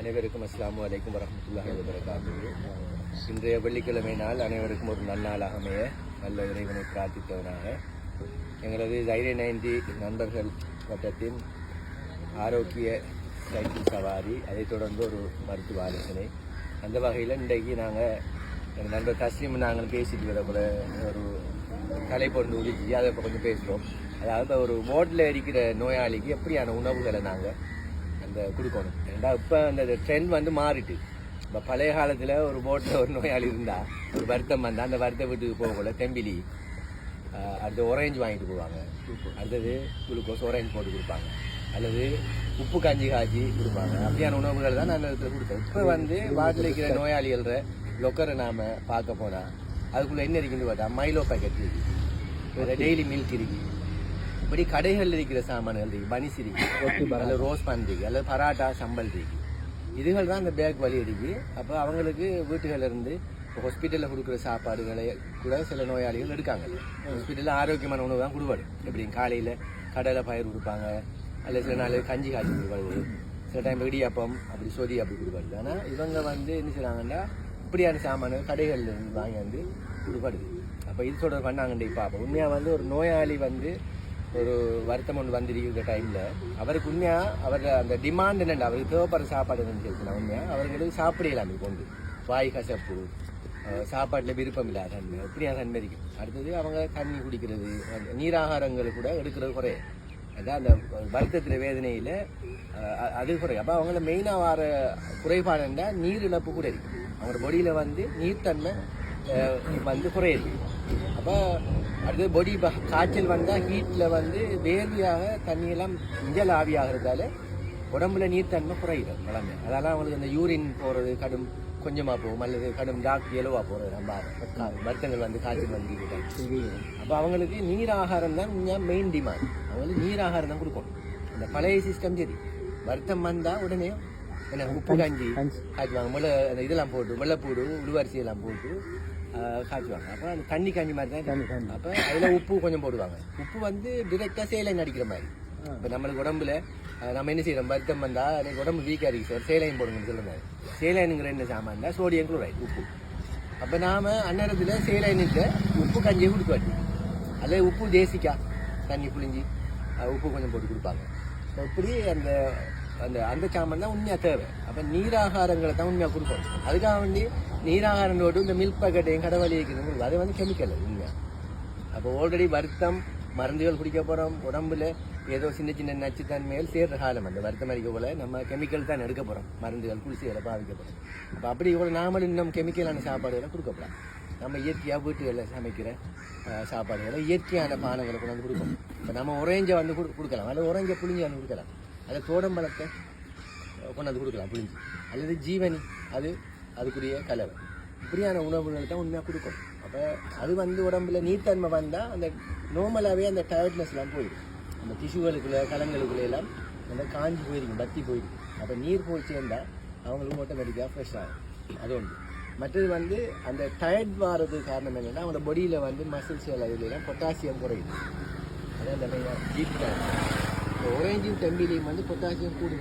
அனைவருக்கும் அஸ்லாம் வலைக்கும் வரமத்துல்லாஹி வபரகாத்துஹு. இன்றைய வெள்ளிக்கிழமை நாள் அனைவருக்கும் ஒரு நன்னாளாக அமைய நல்ல இறைவனை பிரார்த்தித்தவனாக. எங்களது தைரிய நைன்டி நண்பர்கள் வட்டத்தின் ஆரோக்கிய சைக்கிள் சவாரி அதைத் தொடர்ந்து ஒரு மருத்துவ ஆலோசனை. அந்த வகையில் இன்றைக்கு நாங்கள் எங்கள் நண்பர் தஸ்லீம் நாங்கள் பேசிட்டு வர கூட ஒரு கலை பொருள் உதிச்சு அதை இப்போ கொஞ்சம் பேசுகிறோம் அதாவது ஒரு மோட்டில் இருக்கிற நோயாளிக்கு எப்படியான உணவுகளை நாங்கள் அந்த கொடுக்கணும் ஏன்டா இப்போ அந்த ட்ரெண்ட் வந்து மாறிட்டு. இப்போ பழைய காலத்தில் ஒரு போட்டில் ஒரு நோயாளி இருந்தால் ஒரு வருத்தம் வந்தால் அந்த வருத்த வீட்டுக்கு போகக்குள்ள தெம்பிலி அடுத்து ஒரேஞ்ச் வாங்கிட்டு போவாங்க. அடுத்தது குளுக்கோஸ் ஒரேஞ்ச் போட்டு கொடுப்பாங்க. அல்லது உப்பு கஞ்சி காய்ச்சி கொடுப்பாங்க. அப்படியான உணவுகள் தான் நான் இடத்துல கொடுத்தேன். இப்போ வந்து வாட்டில் இருக்கிற நோயாளிகள லொக்கரை நாம் பார்க்க போனால் அதுக்குள்ளே என்ன இருக்குன்னு பார்த்தா மைலோ பேக்கெட் இருக்கு. டெய்லி மில்க் இருக்கு. இப்படி கடைகளில் இருக்கிற சாமான்கள் இருக்கு. பனிஸ் இருக்கு அல்லது ரோஸ் பன் அல்லது பராட்டா சம்பல் இருக்கு. இதுகள் தான் அந்த பேக் வலி இருக்கு. அப்போ அவங்களுக்கு வீட்டுகள்ல இருந்து இப்போ ஹாஸ்பிட்டலில் கொடுக்குற சாப்பாடுகளை கூட சில நோயாளிகள் எடுக்காங்க. ஹாஸ்பிட்டலில் ஆரோக்கியமான உணவு தான் கொடுப்பாடு எப்படி காலையில் கடலை பயிர் கொடுப்பாங்க. அல்லது சில நாள் கஞ்சி காய்ச்சி கொடுப்பாடு சில டைம் இடியப்பம் அப்படி சொதி அப்படி கொடுப்பாடு ஆனால் இவங்க வந்து என்ன செய்கிறாங்கன்னா இப்படியான சாமான கடைகளில் இருந்து வாங்கி வந்து கொடுப்பாடுது அப்போ இது தொடர் பண்ணாங்கண்ட இப்போ அப்போ உண்மையாக வந்து ஒரு நோயாளி வந்து ஒரு வருத்தம் ஒன்று வந்திருக்கிற டைமில் அவருக்கு உண்மையாக அவர் அந்த டிமாண்ட் என்னென்ன அவருக்கு தேவைப்படுற சாப்பாடு என்னன்னு உண்மையாக அவர்களுக்கு சாப்பிடலாம் கொண்டு வாய் கசப்பு சாப்பாட்டில் விருப்பம் இல்லாத தன்மை இப்படியா தன்மை அடுத்தது அவங்க தண்ணி குடிக்கிறது அந்த நீராகாரங்கள் கூட எடுக்கிறது குறைய. அதான் அந்த வருத்தத்தில் வேதனையில் அது குறை அப்போ அவங்கள மெயினாக வர குறைபாடுன்னா நீர் இழப்பு கூட இருக்குது அவங்களோட பொடியில் வந்து நீர்த்தன்மை வந்து குறையுது. அப்போ அடுத்து பொடி காய்ச்சல் வந்தால் ஹீட்டில் வந்து வேர்வையாக தண்ணியெல்லாம் இஞ்சல் ஆவியாகிறதால உடம்புல நீர்த்தன்மை குறையுது வளமை அதெல்லாம் அவங்களுக்கு அந்த யூரின் போகிறது கடும் கொஞ்சமாக போகும். அல்லது கடும் டாக் எலுவாக போகிறது நம்ம வருத்தங்கள் வந்து காய்ச்சல் வந்து அப்போ அவங்களுக்கு நீர் ஆகாரம் தான் மெயின் டிமாண்ட் அவங்களுக்கு நீர் ஆகாரம் தான் கொடுக்கணும். அந்த பழைய சிஸ்டம் சரி. வருத்தம் வந்தால் உடனே என்ன உப்பு கஞ்சி காய்ச்சுவாங்க முளை அந்த இதெல்லாம் போட்டு வெள்ளைப்பூடு உடுவரிசி எல்லாம் போட்டு காய்ச்சுவாங்க. அப்போ அந்த தண்ணி கஞ்சி மாதிரி தான் தண்ணி அப்போ அதில் உப்பு கொஞ்சம் போடுவாங்க. உப்பு வந்து டிரெக்டாக சேலைன் அடிக்கிற மாதிரி. இப்போ நம்மளுக்கு உடம்புல நம்ம என்ன செய்யறோம்? வருத்தம் வந்தா எனக்கு உடம்பு வீக்காக இருக்கு. சார் சேலைன் போடுங்கன்னு சொல்லுங்க சேலைனுங்கிற என்ன சாமான் சோடியம் குளோரைட் உப்பு. அப்போ நாம அந்நேரத்தில் சேலைனுக்கு உப்பு கஞ்சியை கொடுக்க வேண்டி அல்லது உப்பு தேசிக்கா? தண்ணி புளிஞ்சி உப்பு கொஞ்சம் போட்டு கொடுப்பாங்க. இப்படி அந்த அந்த அந்த சாமான் தான் உண்மையாக தேவை. அப்போ நீராகாரங்களை தான் உண்மையாக கொடுக்கணும். அதுக்காக வேண்டி நீராகாரங்களோடு இந்த மில்க் பாக்கெட்டையும் கடவழி வைக்கிறது அது வந்து கெமிக்கல் உண்மையாக அப்போ ஆல்ரெடி வருத்தம் மருந்துகள் குடிக்க போகிறோம் உடம்புல ஏதோ சின்ன சின்ன நச்சுத்தன்மையில் சேர்ற காலம். அந்த வருத்தம் அடிக்க போல நம்ம கெமிக்கல் தான் எடுக்க போகிறோம் மருந்துகள் குளிர்ச்சிகளை பாதிக்க போகிறோம் அப்போ அப்படி இவ்வளோ நாமளும் இன்னும் கெமிக்கலான சாப்பாடுகளை கொடுக்கப்படாது நம்ம இயற்கையாக வீட்டுகளில் சமைக்கிற சாப்பாடுகளை இயற்கையான பானங்களை கொண்டு வந்து கொடுக்கணும். இப்போ நம்ம உறைஞ்ச வந்து கொடு- கொடுக்கலாம். அல்லது உறைஞ்ச புளிஞ்சு வந்து கொடுக்கலாம். அல்லது தோடம்பழத்தை கொண்டாந்து கொடுக்கலாம் புளிஞ்சு அல்லது ஜீவனி அது அதுக்குரிய கலவை. இப்படியான உணவுகள் தான் உண்மையாக கொடுக்கும். அப்போ அது வந்து உடம்புல நீர்த்தன்மை வந்தால் அந்த நார்மலாகவே அந்த டயர்ட்னஸ்லாம் போயிடும். அந்த திசுகளுக்குள்ளே கலங்களுக்குள்ளே எல்லாம் அந்த காஞ்சி போயிருக்கும் பத்தி போயிருக்கும். அப்போ நீர் போய் சேர்ந்தால் அவங்களுக்கு ஆட்டோமேட்டிக்காக ஃப்ரெஷ் ஆகும். அது ஒன்று மற்றது வந்து அந்த டயர்ட் வர்றது காரணம் என்னென்னா அவங்களோட பொடியில் வந்து மசில்ஸ் இதுலாம் பொட்டாசியம் குறையுது. அதான் அந்த மெயினாக ஜீப்டாக ஒரேஞ்சும் தெம்பிலையும் வந்து பொட்டாசியம் எப்படி?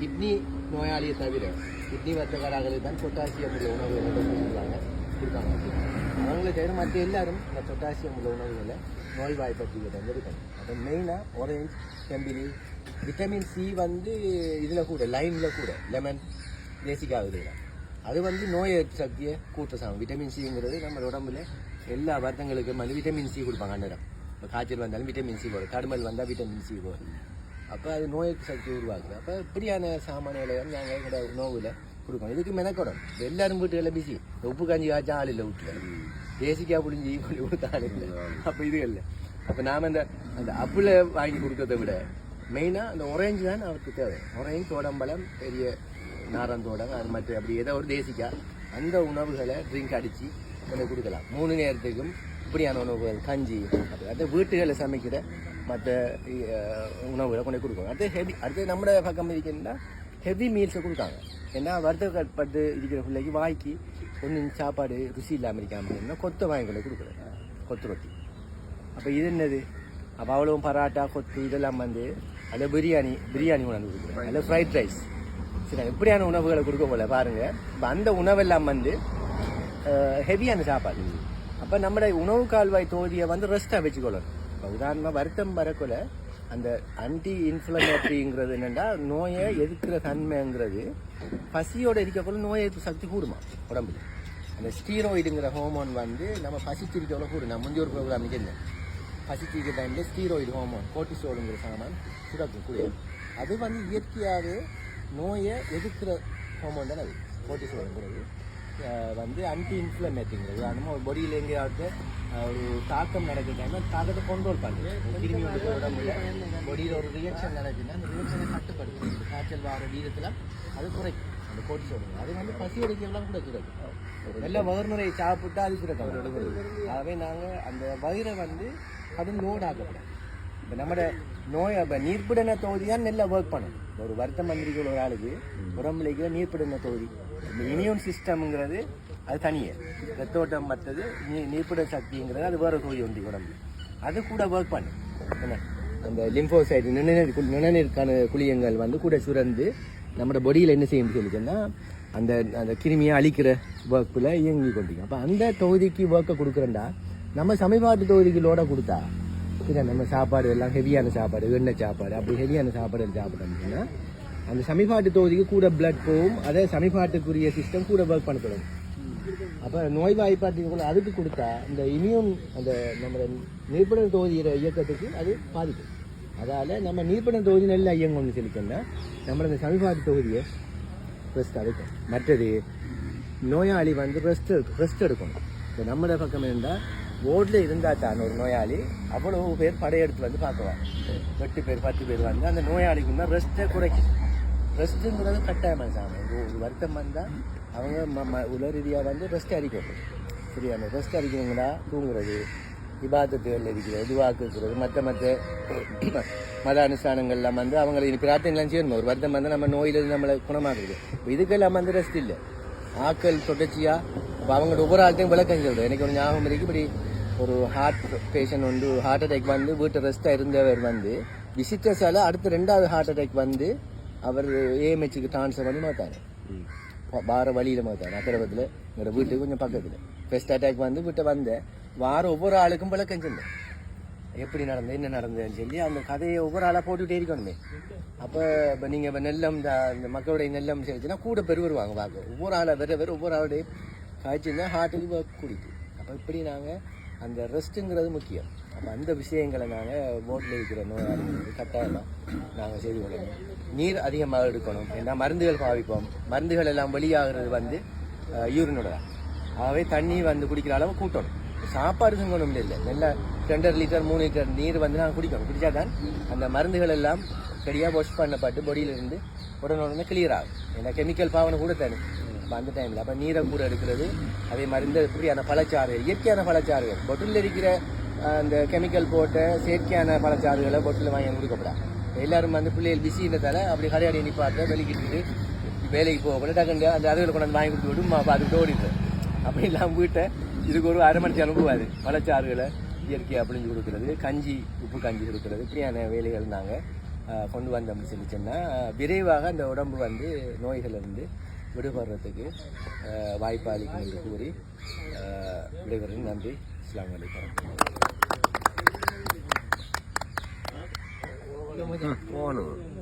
கிட்னி நோயாளியை தவிர கிட்னி வர்த்தகராகளுக்கு தான் பொட்டாசியம் உள்ள உணவுகளை கொடுக்குறாங்க கொடுக்காங்க அவங்கள தவிர மற்ற எல்லாரும் இந்த பொட்டாசியம் உள்ள உணவுகளை நோய் வாய்ப்பற்றியை வந்து இருக்கணும் அப்போ மெயினாக ஒரேஞ்ச் தெம்பிலி விட்டமின் சி வந்து இதில் கூட லைமில் கூட லெமன் தேசிக்காகுது அது வந்து நோய் எதிர்ப்பு சக்தியை கூட்ட சாகும் விட்டமின் சிங்கிறது நம்ம உடம்புல எல்லா வருத்தங்களுக்கும் வந்து விட்டமின் சி கொடுப்பாங்க அந்நேரம் இப்போ காய்ச்சல் வந்தாலும் விட்டமின் சி போடும் தடுமல் வந்தால் விட்டமின் சி போடும் அப்போ அது நோய் சக்தி உருவாக்குது. அப்போ இப்படியான சாமான வந்து நாங்கள் எங்களோட உணவில் கொடுக்கணும். இதுக்கு மெனக்கணும் எல்லாரும் வீட்டுகளில் பிஸி உப்பு காஞ்சி காய்ச்சா ஆள் இல்லை வீட்டில் தேசிக்காய் புளிஞ்சி கொண்டு கொடுத்த ஆள் இல்லை அப்போ இது இல்லை. அப்போ நாம் இந்த அந்த அப்பில் வாங்கி கொடுக்கறத விட மெயினாக அந்த ஒரேஞ்சு தான் அவருக்கு தேவை. ஒரேஞ்ச் தோடம்பழம் பெரிய நாரந்தோடம் அது மற்ற அப்படி ஏதோ ஒரு தேசிக்காய் அந்த உணவுகளை ட்ரிங்க் அடித்து கொஞ்சம் கொடுக்கலாம். மூணு நேரத்துக்கும் இப்படியான உணவுகள் கஞ்சி அப்படி அந்த வீட்டுகளில் சமைக்கிற மற்ற உணவுகளை கொண்டு கொடுக்கணும். அடுத்து ஹெவி அடுத்து நம்ம பக்கம் இருக்கின்றா ஹெவி மீல்ஸை கொடுக்காங்க. ஏன்னா வருத்தப்பட்டு இருக்கிற பிள்ளைக்கு வாய்க்கு ஒன்றும் சாப்பாடு ருசி இல்லாமல் இருக்காமல் கொத்தை வாங்கி கொண்டு கொடுக்குறேன் கொத்து ரொட்டி. அப்போ இது என்னது? அப்போ அவ்வளோ பராட்டா கொத்து இதெல்லாம் வந்து அதில் பிரியாணி பிரியாணி உணவு கொடுக்குறேன் அதில் ஃப்ரைட் ரைஸ் சரி எப்படியான உணவுகளை கொடுக்க போல பாருங்கள் இப்போ அந்த உணவெல்லாம் வந்து ஹெவியான சாப்பாடு. அப்போ நம்மளோட உணவு கால்வாய் தொகுதியை வந்து ரெஸ்ட்டாக வச்சுக்கொள்ளணும். இப்போ உதாரணமாக வருத்தம் வரக்குள்ள அந்த ஆன்டி இன்ஃப்ளமேட்டரிங்கிறது என்னென்னா நோயை எதிர்க்கிற தன்மைங்கிறது பசியோடு இருக்கக்குள்ள நோய் எதிர்ப்பு சக்தி கூடுமா உடம்புல. அந்த ஸ்டீராய்டுங்கிற ஹோமோன் வந்து நம்ம பசிச்சிருக்கவளோ கூடும். நான் முந்தைய ஒரு ப்ரோக்ராம் நிற்கிறேன் பசிச்சிருக்க டைமில் ஸ்டீராய்டு ஹோமோன் கோட்டிசோடுங்கிற சாமான் சுரக்கும் கூடிய. அது வந்து இயற்கையாகவே நோயை எதிர்க்கிற ஹோமோன் தானே அது கோர்டிசோலுங்கிறது வந்து ஆன்டி இன்ஃப்ளமேட்டிங்கிறது நம்ம பாடியில் எங்கேயாவது ஒரு தாக்கம் நடக்கிற டைமில் தாக்கத்தை கண்ட்ரோல் ஒரு கிருமி வந்து உடம்புல பாடியில் ஒரு ரியாக்ஷன் நடக்குதுன்னா அந்த ரியாக்ஷனை கட்டுப்படுத்தும் இந்த காய்ச்சல் வர வீதத்தில் அது குறைக்கும். அந்த கோர்டிசோல் அது வந்து பசி அடிக்கலாம் கூட சுரக்கும் நல்ல வயிறு நிறைய சாப்பிட்டா அது சுரக்கும் ஆகவே நாங்கள் அந்த வயிறை வந்து அது லோட் ஆகக்கூடாது இப்போ நம்ம நோய் இப்போ நீர்ப்பிடன தொகுதி தான் நல்லா ஒர்க் பண்ணும். ஒரு வருத்தம் வந்திருக்கிற ஒரு ஆளுக்கு உடம்புல நீர்ப்பிடன தொகுதி. இந்த இம்யூன் சிஸ்டம்ங்கிறது அது தனியே. ரத்தோட்டம் மற்றது நீ நீர்ப்பிட சக்திங்கிறது அது வேறு தொகுதி உண்டு உடம்புல. அது கூட ஒர்க் பண்ணும். என்ன? அந்த லிம்போசைட் நிணநீர் கு- நிணநீர்க்கான குளியங்கள் வந்து கூட சுரந்து நம்மளோட பொடியில் என்ன செய்யும் சொல்லிச்சுன்னா அந்த அந்த கிருமியை அழிக்கிற ஒர்க்கில் இயங்கி கொண்டிருக்கும் அப்போ அந்த தொகுதிக்கு ஒர்க்கை கொடுக்குறேன்டா நம்ம சமீபாட்டு தொகுதிக்கு லோட கொடுத்தா இல்லை நம்ம சாப்பாடு எல்லாம் ஹெவியான சாப்பாடு எண்ணெய் சாப்பாடு அப்படி ஹெவியான சாப்பாடு சாப்பிட்டோம்னா அந்த சமிபாட்டு தொகுதிக்கு கூட பிளட் போகும் அதே சமிபாட்டுக்குரிய சிஸ்டம் கூட ஒர்க் பண்ண தொடங்கும் அப்போ நோய் வாய்ப்பாட்டுக்குள்ள அதுக்கு கொடுத்தா இந்த இம்யூன் அந்த நம்ம நீர்ப்படம் தொகுதியிற இயக்கத்துக்கு அது பாதிக்கும் அதால் நம்ம நீர்ப்படம் தொகுதி நல்ல இயங்கணும்னு சொல்லிட்டோம்னா நம்ம அந்த சமிபாட்டு தொகுதியை ரெஸ்ட் எடுக்கும் மற்றது நோயாளி வந்து ரெஸ்ட் ரெஸ்ட் எடுக்கணும் இப்போ நம்மளோட பக்கம் இருந்தால் போர்டில் இருந்தால் தான் ஒரு நோயாளி அவ்வளவு பேர் படையெடுத்து வந்து பார்க்குவாங்க எட்டு பேர் பத்து பேர் வந்து அந்த நோயாளிக்கு தான் ரெஸ்ட்டை குறைக்கும். ரெஸ்ட்டுங்கிறது கட்டாயமாக சாமி. ஒரு வருத்தம் வந்தால் அவங்க ம ம உல ரீதியாக வந்து ரெஸ்ட் அடிக்கணும் சரியா? அந்த ரெஸ்ட் அடிக்கணுங்களா தூங்குறது விபாதத்துகள் இருக்கிறது இதுவாக்குறது மற்ற மற்ற மத அனுஷ்டானங்கள்லாம் வந்து அவங்களை இனி பிரார்த்தனைலாம் செய்யணும்? ஒரு வருத்தம் வந்து நம்ம நோயிலிருந்து நம்மளை குணமாக்குது இதுக்கெல்லாம் வந்து ரெஸ்ட் இல்லை. ஆக்கள் தொடர்ச்சியாக இப்போ அவங்களோட ஒவ்வொரு ஆள்கிட்டையும் விளக்கம் சொல்கிறேன் எனக்கு ஒரு ஞாபகம் இருக்கு இப்படி ஒரு ஹார்ட் பேஷண்ட் வந்து ஹார்ட் அட்டாக் வந்து வீட்டு ரெஸ்ட்டாக இருந்தவர் வந்து விசிட்டர்ஸால் அடுத்த ரெண்டாவது ஹார்ட் அட்டாக் வந்து அவர் ஏஎம்ஹெச்சுக்கு ட்ரான்ஸ்ஃபர் பண்ணி மாத்தாரு வார வழியில் மாத்தாரு அக்கரபத்தில் எங்களோட வீட்டுக்கு கொஞ்சம் பக்கத்தில் ஃபர்ஸ்ட் அட்டாக் வந்து வீட்டை வந்தேன் வார ஒவ்வொரு ஆளுக்கும் விளக்கம் சொன்னேன் எப்படி நடந்தது என்ன நடந்ததுன்னு சொல்லி அந்த கதையை ஒவ்வொரு ஆளாக போட்டுக்கிட்டே இருக்கணுமே அப்போ இப்போ நீங்கள் இப்போ நெல்லம் இந்த மக்களுடைய நெல்லம் சேர்த்துனா கூட பேர் வருவாங்க பார்க்க ஒவ்வொரு ஆளாக வேறு வேறு ஒவ்வொரு ஆளுடைய காய்ச்சிருந்தா ஹார்ட்டுக்கு குடிக்கும். அப்போ இப்படி நாங்கள் அந்த ரெஸ்ட்டுங்கிறது முக்கியம். அப்போ அந்த விஷயங்களை நாங்கள் போட்டில் இருக்கிற நோயாளிகளுக்கு கட்டாயமாக நாங்கள் செய்து கொள்ளணும். நீர் அதிகமாக எடுக்கணும். ஏன்னா மருந்துகள் பாவிப்போம். மருந்துகள் எல்லாம் வெளியாகிறது வந்து யூரினோட தான். ஆகவே தண்ணி வந்து குடிக்கிற அளவு கூட்டணும். சாப்பாடு செங்கணும் இல்லை நல்ல ரெண்டரை லிட்டர் மூணு லிட்டர் நீர் வந்து நாங்கள் குடிக்கணும். குடித்தா தான் அந்த மருந்துகள் எல்லாம் சரியாக வாஷ் பண்ணப்பட்டு பொடியிலிருந்து உடனே உடனே கிளியர் ஆகும். ஏன்னா கெமிக்கல் பாவனை கூட தரும் அப்போ அந்த டைமில் அப்போ நீரை கூட எடுக்கிறது அதே மாதிரி இந்த இப்படியான பழச்சாறுகள் இயற்கையான பழச்சாறுகள் பொட்டில் இருக்கிற அந்த கெமிக்கல் போட்ட செயற்கையான பழச்சாறுகளை பொட்டில் வாங்கி கொடுக்கப்படாது. எல்லாரும் வந்து பிள்ளைகள் பிஸின்றதால அப்படி கடையாடி நிப்பாட்ட வெளிக்கிட்டு வேலைக்கு போகக்கூட டக்குண்டு அந்த அதுகளை கொண்டாந்து வாங்கி கொடுத்து விடும் பார்த்துட்டு ஓடிடுது. அப்படி இல்லாமல் வீட்டை இதுக்கு ஒரு அரை மணி அனுப்புவார் பழச்சாறுகளை இயற்கையாக அப்படின்னு கொடுக்குறது கஞ்சி உப்பு கஞ்சி கொடுக்குறது இப்படியான வேலைகள் நாங்கள் கொண்டு வந்தோம்னு சொல்லி விரைவாக அந்த உடம்பு வந்து நோய்கள் இருந்து விடுபடுறதுக்கு வாய்ப்பு அளிக்கும் என்று கூறி விடைபெறும் நன்றி. இஸ்லாம் அலைக்கும். போகணும்.